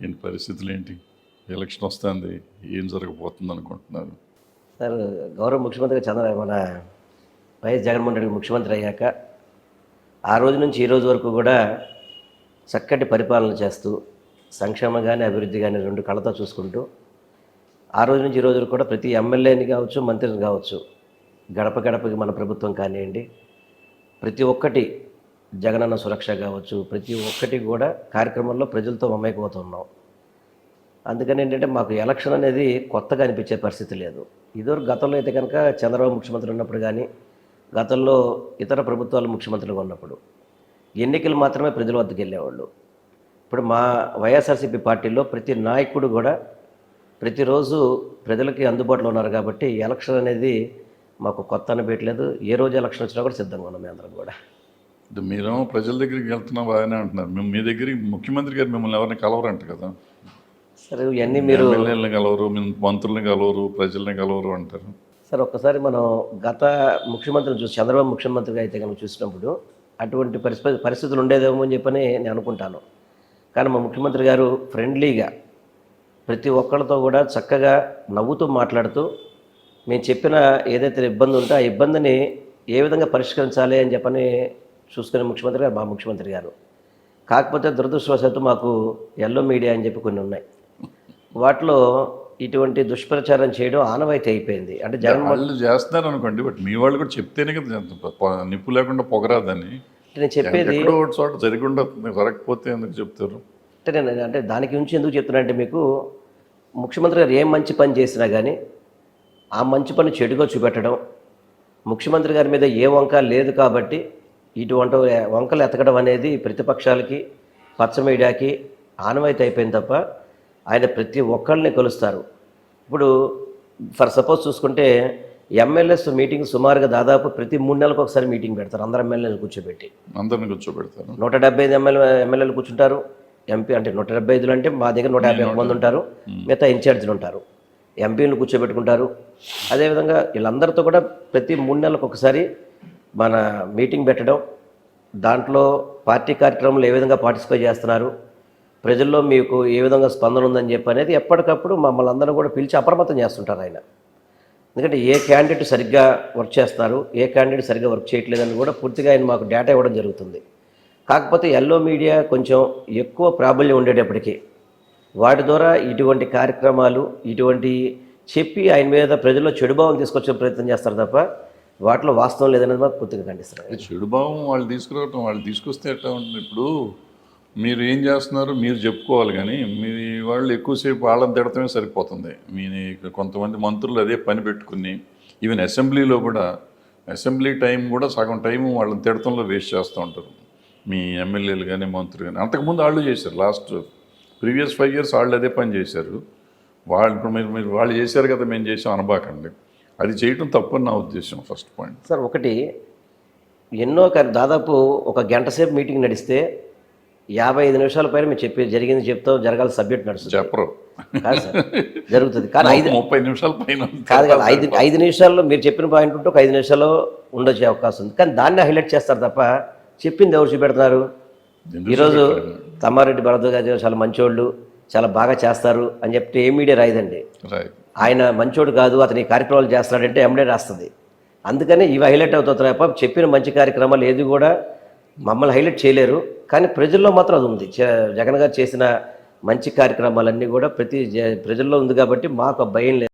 ఏంటి పరిస్థితులు ఏంటి? ఎలక్షన్ వస్తుంది ఏం జరగబోతుంది అనుకుంటున్నారు? సార్ గౌరవ ముఖ్యమంత్రి చంద్ర మన వైఎస్ జగన్మోహన్ రెడ్డి ముఖ్యమంత్రి అయ్యాక ఆ రోజు నుంచి ఈ రోజు వరకు కూడా చక్కటి పరిపాలన చేస్తూ సంక్షేమం కానీ అభివృద్ధి కానీ రెండు కళ్ళతో చూసుకుంటూ ఆ రోజు నుంచి ఈ రోజు వరకు కూడా ప్రతి ఎమ్మెల్యేని కావచ్చు మంత్రిని కావచ్చు గడప గడపకి మన ప్రభుత్వం కానివ్వండి ప్రతి ఒక్కటి జగనన్న సురక్ష కావచ్చు ప్రతి ఒక్కటి కూడా కార్యక్రమంలో ప్రజలతో మమేకమవుతున్నాం అందుకని ఏంటంటే మాకు ఎలక్షన్ అనేది కొత్తగా అనిపించే పరిస్థితి లేదు. ఇదివరకు గతంలో అయితే కనుక చంద్రబాబు ముఖ్యమంత్రి ఉన్నప్పుడు కానీ గతంలో ఇతర ప్రభుత్వాలు ముఖ్యమంత్రులుగా ఉన్నప్పుడు ఎన్నికలు మాత్రమే ప్రజల వద్దకు వెళ్ళేవాళ్ళు. ఇప్పుడు మా వైఎస్ఆర్సీపీ పార్టీలో ప్రతి నాయకుడు కూడా ప్రతిరోజు ప్రజలకి అందుబాటులో ఉన్నారు కాబట్టి ఎలక్షన్ అనేది మాకు కొత్త అనిపించలేదు ఏ రోజు ఎలక్షన్ వచ్చినా కూడా సిద్ధంగా ఉన్నాం మేము అందరం కూడా. మీరేమో ప్రజల దగ్గరికి వెళ్తున్నా బాగానే అంటున్నారు. మేము మీ దగ్గరికి ముఖ్యమంత్రి గారు మిమ్మల్ని ఎవరిని కలవరంట కదా. సరే ఇవన్నీ మీరు ఎమ్మెల్యేలను కలవరు మంత్రుల్ని కలవరు ప్రజల్ని కలవరు అంటారు. సార్ ఒక్కసారి మనం గత ముఖ్యమంత్రిని చూసి చంద్రబాబు ముఖ్యమంత్రిగా అయితే కనుక చూసినప్పుడు అటువంటి పరిస్థితి పరిస్థితులు ఉండేదేమో అని చెప్పని నేను అనుకుంటాను. కానీ మా ముఖ్యమంత్రి గారు ఫ్రెండ్లీగా ప్రతి ఒక్కరితో కూడా చక్కగా నవ్వుతూ మాట్లాడుతూ మేము చెప్పిన ఏదైతే ఇబ్బంది ఉంటే ఆ ఇబ్బందిని ఏ విధంగా పరిష్కరించాలి అని చెప్పని చూసుకునే ముఖ్యమంత్రి గారు మా ముఖ్యమంత్రి గారు. కాకపోతే దురదృష్టవశాత్తు మాకు ఎల్లో మీడియా అని చెప్పి కొన్ని ఉన్నాయి. వాటిలో ఇటువంటి దుష్ప్రచారం చేయడం ఆనవాయితీ అయిపోయింది. అంటే జగన్ వాళ్ళు చేస్తున్నారు అనుకోండి బట్ మీ వాళ్ళు కూడా చెప్తేనే కదా నిప్పు లేకుండా పొగరాదని. నేను చెప్పేది చోట జరిగి ఉండదు జరగకపోతే ఎందుకు చెప్తారు? అంటే నేను అంటే దానికి ఉంచి ఎందుకు చెప్తున్నానంటే మీకు ముఖ్యమంత్రి గారు ఏ మంచి పని చేసినా కానీ ఆ మంచి పని చెడుగా చూపెట్టడం ముఖ్యమంత్రి గారి మీద ఏ వంక లేదు కాబట్టి ఇటువంటి వంకలు ఎతకడం అనేది ప్రతిపక్షాలకి పచ్చ మీడియాకి ఆనవాయితీ అయిపోయింది తప్ప ఆయన ప్రతి ఒక్కరిని కలుస్తారు. ఇప్పుడు ఫర్ సపోజ్ చూసుకుంటే ఎమ్మెల్యేస్ మీటింగ్ సుమారుగా దాదాపు ప్రతి మూడు నెలలకు ఒకసారి మీటింగ్ పెడతారు. అందరు ఎమ్మెల్యేలు కూర్చోబెట్టి. అందరిని కూర్చోబెడతారు. నూట డెబ్బై ఐదు ఎమ్మెల్యే ఎమ్మెల్యేలు కూర్చుంటారు. ఎంపీ అంటే నూట డెబ్బై ఐదులు అంటే మా దగ్గర నూట యాభై ఒక్క మంది ఉంటారు. మిగతా ఇన్ఛార్జీలు ఉంటారు. ఎంపీలు కూర్చోబెట్టుకుంటారు. అదేవిధంగా వీళ్ళందరితో కూడా ప్రతి మూడు నెలలకు ఒకసారి మన మీటింగ్ పెట్టడం దాంట్లో పార్టీ కార్యక్రమంలో ఏ విధంగా పార్టిసిపేట్ చేస్తున్నారు ప్రజల్లో మీకు ఏ విధంగా స్పందన ఉందని చెప్పి అనేది ఎప్పటికప్పుడు మమ్మల్ని అందరం కూడా పిలిచి అప్రమత్తం చేస్తుంటారు ఆయన. ఎందుకంటే ఏ క్యాండిడేట్ సరిగ్గా వర్క్ చేస్తున్నారు ఏ క్యాండిడేట్ సరిగ్గా వర్క్ చేయట్లేదని కూడా పూర్తిగా ఆయన మాకు డేటా ఇవ్వడం జరుగుతుంది. కాకపోతే ఎల్లో మీడియా కొంచెం ఎక్కువ ప్రాబల్యం ఉండేటప్పటికీ వాటి ద్వారా ఇటువంటి కార్యక్రమాలు ఇటువంటి చెప్పి ఆయన మీద ప్రజల్లో చెడుభావం తీసుకొచ్చే ప్రయత్నం చేస్తారు తప్ప వాటిలో వాస్తవం లేదనేది మాకు పూర్తిగా ఖండిస్తారు చెడు భావం వాళ్ళు తీసుకురావటం వాళ్ళు తీసుకొస్తే ఎట్లా ఉంటుంది? ఇప్పుడు మీరు ఏం చేస్తున్నారు? మీరు చెప్పుకోవాలి కానీ మీ వాళ్ళు ఎక్కువసేపు వాళ్ళని తిడటమే సరిపోతుంది. మీ కొంతమంది మంత్రులు అదే పని పెట్టుకుని ఈవెన్ అసెంబ్లీలో కూడా అసెంబ్లీ టైం కూడా సగం టైం వాళ్ళని తిడతంలో వేస్ట్ చేస్తూ ఉంటారు. మీ ఎమ్మెల్యేలు కానీ మంత్రులు కానీ. అంతకుముందు వాళ్ళు చేశారు. లాస్ట్ ప్రీవియస్ ఫైవ్ ఇయర్స్ వాళ్ళు అదే పని చేశారు. వాళ్ళు ఇప్పుడు మీరు మీరు వాళ్ళు చేశారు కదా మేము చేసాం అనబాకండి. అది చేయటం తప్పని నా ఉద్దేశం ఫస్ట్ పాయింట్ సార్ ఒకటి ఎన్నో దాదాపు ఒక గంట సేపు మీటింగ్ నడిస్తే యాభై ఐదు నిమిషాల పైన మీరు చెప్పి జరిగింది చెప్తాం జరగాలి సబ్జెక్ట్ నడుస్తుంది. చెప్పరు. కాదు సార్ జరుగుతుంది. కానీ ఐదు ముప్పై నిమిషాల పైన కాదు కదా ఐదు ఐదు నిమిషాల్లో మీరు చెప్పిన పాయింట్ ఉంటే ఒక ఐదు నిమిషాల్లో ఉండొచ్చే అవకాశం ఉంది. కానీ దాన్ని హైలైట్ చేస్తారు తప్ప చెప్పింది ఎవరు చూపెడుతున్నారు ఈరోజు తమ్మారెడ్డి భరద్వాజ్ గారు చాలా మంచోళ్ళు చాలా బాగా చేస్తారు అని చెప్తే ఏ మీడియా రాయదండి. రైట్ ఆయన మంచోడు కాదు అతని కార్యక్రమాలు చేస్తున్నాడంటే ఎండే రాస్తుంది. అందుకని ఇవి హైలైట్ అవుతుంది తప్ప చెప్పిన మంచి కార్యక్రమాలు ఏది కూడా మమ్మల్ని హైలైట్ చేయలేరు. కానీ ప్రజల్లో మాత్రం అది ఉంది. జగన్ గారు చేసిన మంచి కార్యక్రమాలన్నీ కూడా ప్రతి జ- ప్రజల్లో ఉంది కాబట్టి మాకు భయం లేదు.